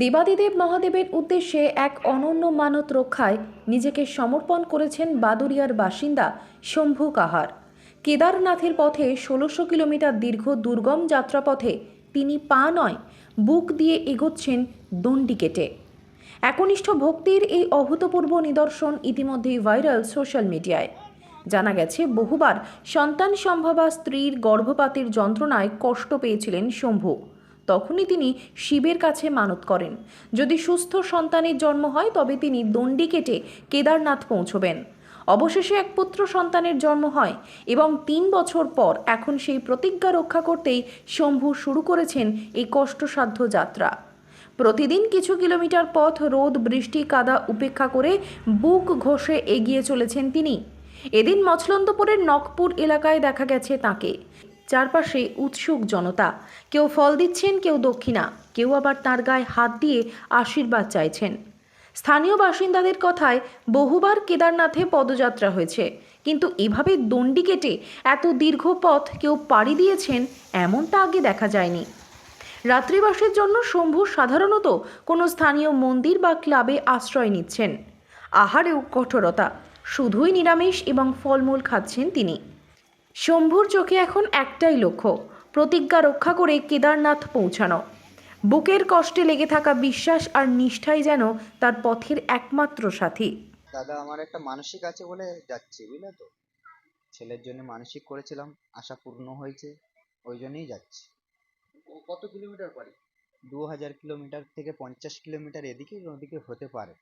দেবাদিদেব মহাদেবের উদ্দেশ্যে এক অনন্য মানত রক্ষায় নিজেকে সমর্পণ করেছেন বাদুরিয়ার বাসিন্দা শম্ভু কাহার। কেদারনাথের পথে ষোলোশো কিলোমিটার দীর্ঘ দুর্গম যাত্রাপথে তিনি পা নয়, বুক দিয়ে এগোচ্ছেন দণ্ডি কেটে। একনিষ্ঠ ভক্তির এই অভূতপূর্ব নিদর্শন ইতিমধ্যেই ভাইরাল সোশ্যাল মিডিয়ায়। জানা গেছে, বহুবার সন্তান সম্ভবা স্ত্রীর গর্ভপাতের যন্ত্রণায় কষ্ট পেয়েছিলেন শম্ভু। তখনই তিনি শিবের কাছে মানত করেন। যদি সুস্থ সন্তানের জন্ম হয়, তবে তিনি দণ্ডি কেটে কেদারনাথ পৌঁছবেন। অবশেষে এক পুত্র সন্তানের জন্ম হয় এবং তিন বছর পর এখন সেই প্রতিজ্ঞা রক্ষা করতেই শম্ভু শুরু করেছেন এই কষ্টসাধ্য যাত্রা। প্রতিদিন কিছু কিলোমিটার পথ রোদ, বৃষ্টি, কাদা উপেক্ষা করে বুক ঘষে এগিয়ে চলেছেন তিনি। এদিন মছলন্দপুরের নকপুর এলাকায় দেখা গেছে তাকে। চারপাশে উৎসুক জনতা। কেউ ফল দিচ্ছেন, কেউ দক্ষিণা। কেউ আবার তার গায়ে হাত দিয়ে আশীর্বাদ চাইছেন। স্থানীয় বাসিন্দাদের কথায়, বহুবার কেদারনাথে পদযাত্রা হয়েছে। কিন্তু এভাবে দণ্ডি কেটে এত দীর্ঘ পথ কেউ পাড়ি দিয়েছেন, এমনটা আগে দেখা যায়নি। রাত্রিবাসের জন্য শম্ভু সাধারণত কোনো স্থানীয় মন্দির বা ক্লাবে আশ্রয় নিচ্ছেন। আহারেও কঠোরতা। শুধুই নিরামিষ এবং ফলমূল খাচ্ছেন তিনি। শম্ভুর চোখে এখন একটাই লক্ষ্য প্রতিজ্ঞা রক্ষা করে কেদারনাথ পৌঁছানো। বুকের কষ্টে লেগে থাকা বিশ্বাস আর নিষ্ঠাই যেন তার পথের একমাত্র সাথী। দাদা আমার একটা মানসিক আছে বলে যাচ্ছি বুঝলে তো? ছেলের জন্য মানসিক করেছিলাম আশা পূর্ণ হয়েছে ওই জন্যই যাচ্ছি। কত কিলোমিটার পারি দু হাজার কিলোমিটার থেকে পঞ্চাশ কিলোমিটার এদিকে ওদিকে হতে পারে।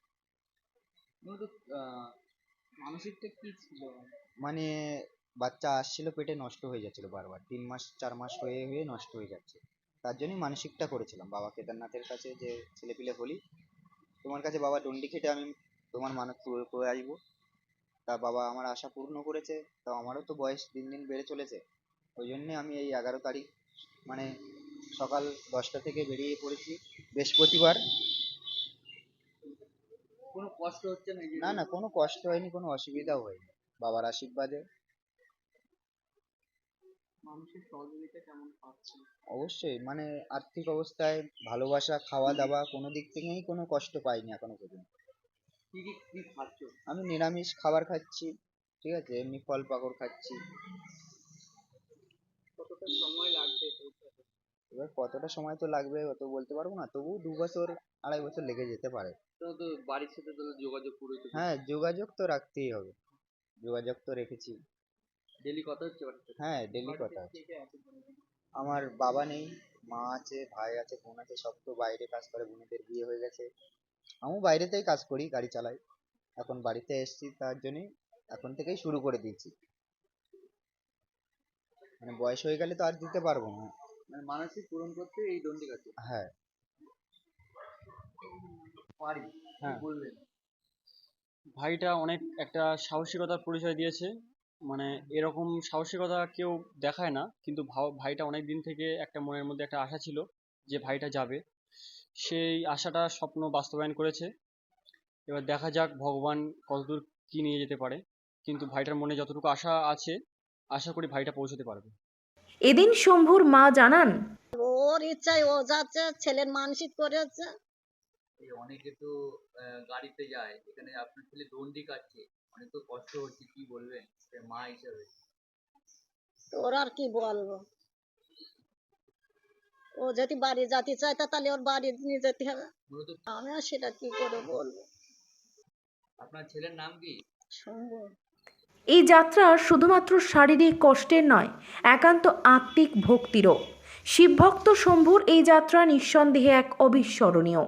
মানসিকটা কি ছিল? মানে বাচ্চা আসছিল পেটে নষ্ট হয়ে যাচ্ছিল বারবার। তিন মাস, চার মাস হয়ে হয়ে নষ্ট হয়ে যাচ্ছে। তার জন্যই মানসিকটা করেছিলাম। বাবা কেদারনাথের কাছে যে ছেলেপিলে হলি, তোমার কাছে বাবা ডন্ডি খেটে আমি তোমার মানত করে আসব। তা বাবা আমার আশা পূর্ণ করেছে। তা আমারও তো বয়স দিন দিন বেড়ে চলেছে। ওই জন্যে আমি এই এগারো তারিখ মানে সকাল দশটা থেকে বেরিয়ে পড়েছি বৃহস্পতিবার। কোনো কষ্ট হচ্ছে না না না কোনো কষ্ট হয়নি কোনো অসুবিধাও হয়নি। বাবার আশীর্বাদে। মানুষের সহযোগিতা কেমন পাচ্ছে? অবশ্যই মানে আর্থিক অবস্থায় ভালোবাসা খাওয়া দাওয়া কোনো দিক থেকেই কোনো কষ্ট পাইনি এখনও পর্যন্ত। কি কি কি খাচ্ছ? আমি নিরামিষ খাবার খাচ্ছি ঠিক আছে এমনি ফল পাকড় খাচ্ছি। কতটা সময় এবার কতটা সময় তো লাগবে অত বলতে পারব না তবু দু বছর আড়াই বছর লেগে যেতে পারে। তো বাড়ির সাথে তাহলে যোগাযোগ করে হ্যাঁ যোগাযোগ তো রাখতেই হবে যোগাযোগ তো রেখেছি। ডেলি কথা হচ্ছে হ্যাঁ ডেলি কথা বাড়িতে? আমার বাবা নেই মা আছে ভাই আছে বোন আছে সব তো বাইরে কাজ করে বোনেদের বিয়ে হয়ে গেছে। আমিও বাইরেতেই কাজ করি গাড়ি চালাই। এখন বাড়িতে এসেছি তার জন্যই এখন থেকেই শুরু করে দিয়েছি। মানে বয়স হয়ে গেলে তো আর দিতে পারব না। মানসিক পূরণ করতে এই দণ্ডি কাছে হ্যাঁ। পারি হ্যাঁ। বলবেন ভাইটা অনেক একটা সাহসিকতার পরিচয় দিয়েছে মানে এরকম সাহসিকতা কেউ দেখায় না কিন্তু ভাইটা অনেক দিন থেকে একটা মনের মধ্যে একটা আশা ছিল যে ভাইটা যাবে। সেই আশাটা স্বপ্ন বাস্তবায়ন করেছে। এবার দেখা যাক ভগবান কতদূর কি নিয়ে যেতে পারে কিন্তু ভাইটার মনে যতটুকু আশা আছে আশা করি ভাইটা পৌঁছতে পারবে। এদিন শম্ভুর মা জানান ওর ইচ্ছায় ও যাচ্ছে ছেলের মানসিক করেছে। এই অনেকে তো গাড়িতে যায় এখানে আপনার ছেলে দণ্ডি কাটছে অনেক তো কষ্ট হচ্ছে কি বলবেন? সে মা হিসাবে। ওর আর কি বলব? ও যদি বাড়ি যেতে চায় তা তাহলে ওর বাড়ি নিয়ে যেতে হবে। আমি আর সেটা কি করে বলব? আপনার ছেলের নাম কি? শুনব এই যাত্রা শুধুমাত্র শারীরিক কষ্টের নয়, একান্ত আত্মিক ভক্তিরও। শিবভক্ত শম্ভুর এই যাত্রা নিঃসন্দেহে এক অবিস্মরণীয়।